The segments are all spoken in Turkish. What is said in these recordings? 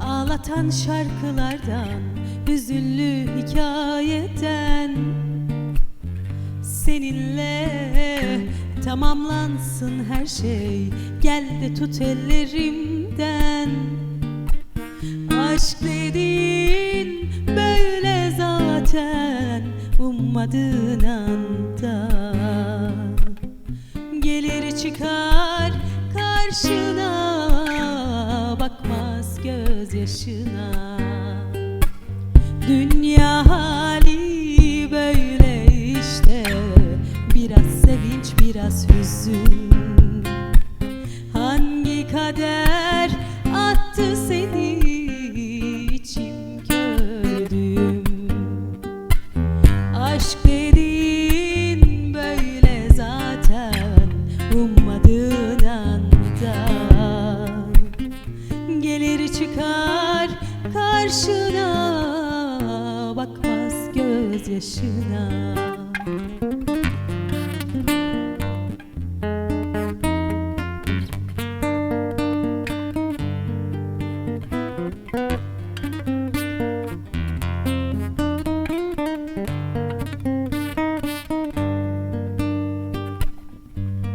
Ağlatan şarkılardan Hüzünlü hikayeden. Seninle tamamlansın her şey Gel de tut ellerimden. Aşk dediğin böyle zaten Ummadığın anda. Gelir çıkar karşına gözyaşına. Dünya hali böyle işte. Biraz sevinç biraz hüzün. Hangi kader attı seni karşına bakmaz gözyaşına.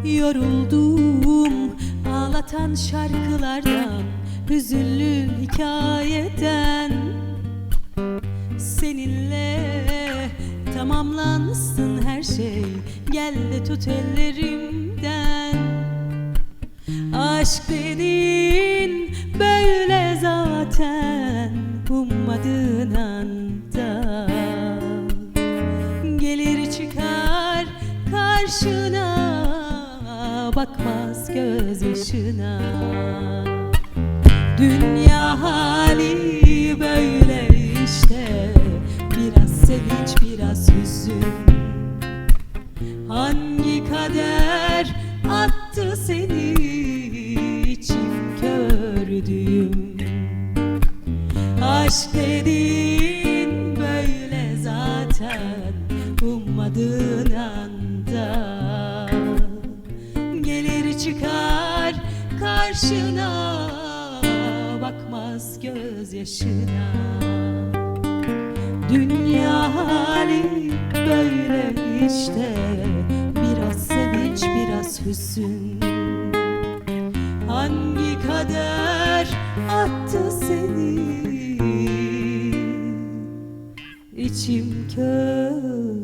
Yoruldum ağlatan şarkılardan Hüzünlü hikayeden. Seninle tamamlansın her şey. Gel de tut ellerimden. Aşk dediğin böyle zaten. Ummadığın anda. Gelir çıkar karşına. Bakmaz gözyaşına Dünya hali böyle işte. Biraz sevinç biraz hüzün. Hangi kader attı seni içim kördüğüm? Aşk dediğin böyle zaten ummadığın anda. Gelir çıkar karşına bakmaz gözyaşına. Dünya hali böyle işte. Biraz sevinç biraz hüzün. Hangi kader attı seni? İçim kör